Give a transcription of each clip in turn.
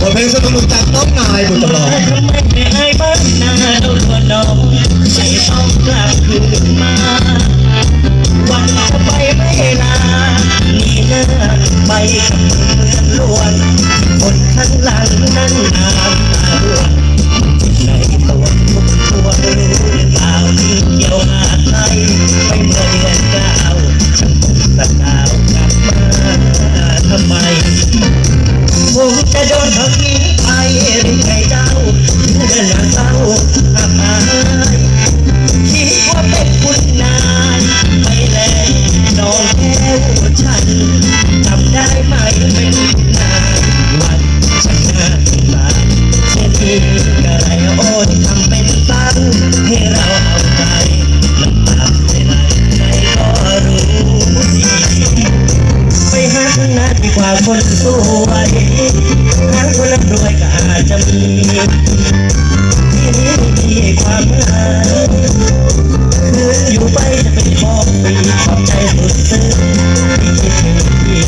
บทเพลงสนุกๆจากน้องนายบุญจำลองทำไม่ให้บ้านนาเราตัวน้องไม่ต้องกลับคืนมา วันจะไปไม่ลานี่เลิกไปกับเมืองลวนคนข้างหลัง มื่อาอับอายคิดว่าเป็นคุณนายไปแล้วน้องแก้วฉันจำได้ไหมเป็นนายวันฉันหน้าตาเช่นนี้กระไรโอ้ยทำเป็นเศร้าให้เราเอาใจน้ำตาไหลไหลไหลก็รู้ดีไปหาคนนั้นดีกว่าคนสวยหาคนรวยก็อาจจะมี ที่นี้มีความหมายคืนอยู่ไปจะเป็นของปีขอบใจสุดซึ้งที่คิดถึงพี่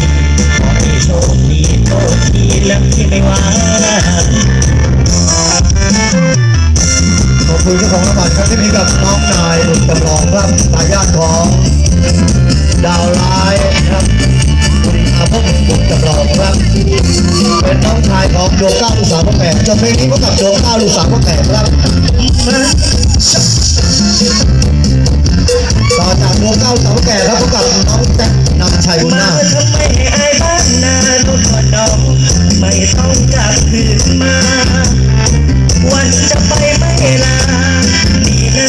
ขอให้โชคดีโชคดีและที่ไม่ว่าขอบคุณเจ้าของรางวัลครับที่มีกับน้องนายบุญจำลองครับทายาทของดาวร้ายนะครับคุณอาภพบุญจำลองครับ เป็นน้องชายของดวงเก้าลูกสาวพ่อแก่จบเพลงนี้พบกับดวงเก้าลูกสาวพ่อแก่ครับ ต่อจากดวงเก้าสาวแก่ครับพบกับน้องแจ็คนำชัยบุญมานาคทำไมให้อายบ้านนาทุกคนดองไม่ต้องกลับคืนมา วันจะไปไม่ลาดีนะ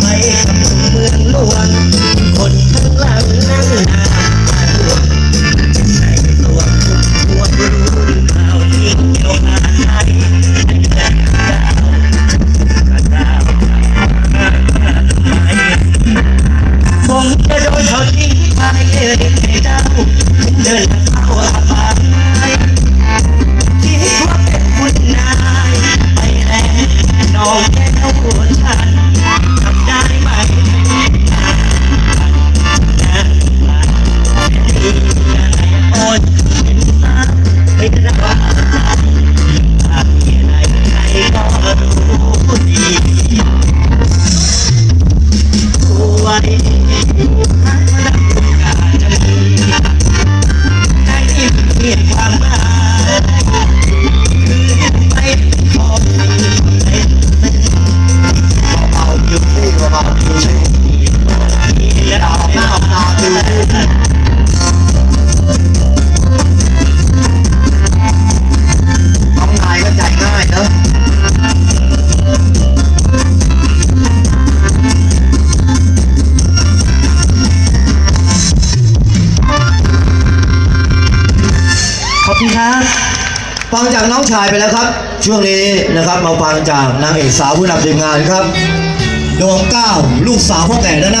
ไปกับเมืองหลวงคน น้ คุณครับฟังจากน้องชายไปแล้วครับ ช่วงนี้นะครับมาฟังจากนางเอกสาวผู้นำทีมงานครับ ดวงเก้าลูกสาวพ่อแก่ด้านหน้า